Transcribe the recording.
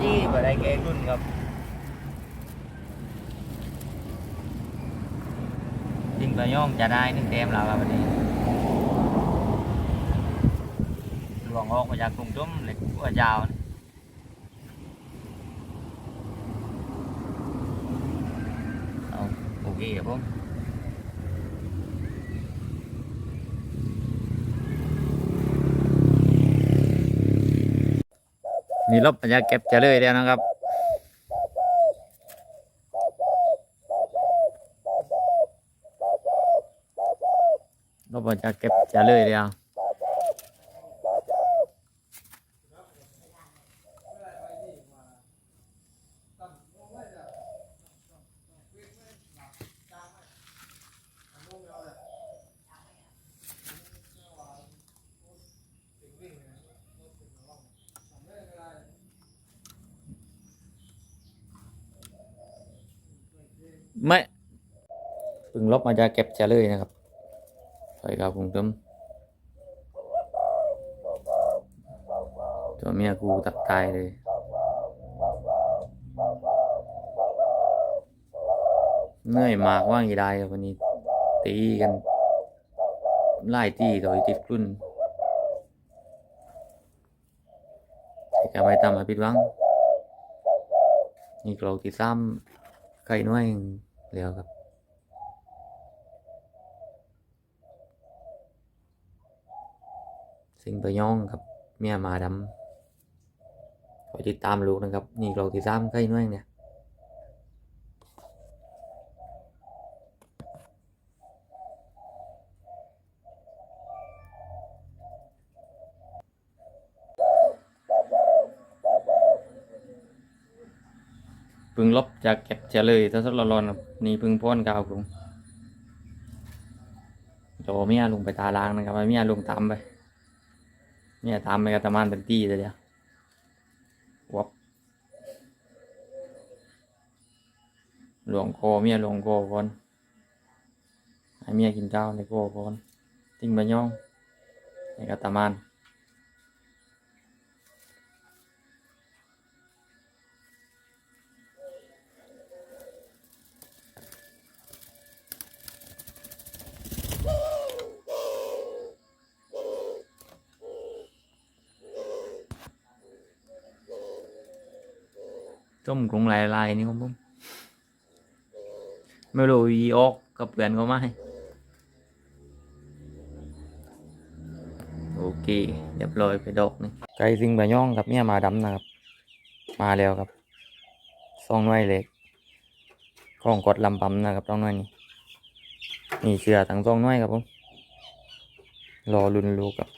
จี้บ่ได้แก้รุ่นครับจริงไปย่องจะได้นึงเต็มแล้วครับวันนี้หลวงออกมาจากกรุงจุ้มเหล็กกัวยาวนะเอาโอเคครับผม มีรถปัญญาเก็บจะเลยแล้วนะครับลบปัญญาเก็บจะเลยแล้ว ไม่เพิ่งลบมาจากเก็บจะเลยนะครับไปครับคุณต้มตัวเมียกูตักตายเลยเหนื่อยมากว่างอีได้ครับวันนี้ ตีกันไล่ตีต่อยติดกลุ่นแต่ก็ไม่ทำให้ผิดหวังนี่เราที่ซ้ำ ไก่น้อยแล้วครับสิงไปย่องครับเมียหมาดำคอยติดตามลูกนะครับ นี่เราที่ซ้ำไก่น้อยเนี่ย พึ่งลบจากเก็บเจเลยถ้าสักร้อนๆนี่พึ่งพ้นกาวกรุงโจเมียลงไปตาล้างนะครับเมียลงตามไปเมียตามไปกับตะมานเป็นตีเลยเดียววับหลวงคเมียหลวงคก่อนให้เมียกินข้าวในคก่อนทิ้งไปย่องให้กับตะมาน ต้มกรุงลายลายๆนี่ครับผมไม่รู้วีออกกับเพื่อนเขาไหมโอเคเรียบร้อยไปดอกนี่ไก่ซิงบะย่องกับเนี่ยมาดำนะครับ มาแล้วครับซองน้อยเล็กของกดลำปั๊มนะครับต้องน้อยนี่นี่เชือทั้งซองน้อยครับผมรอลุนลูกครับ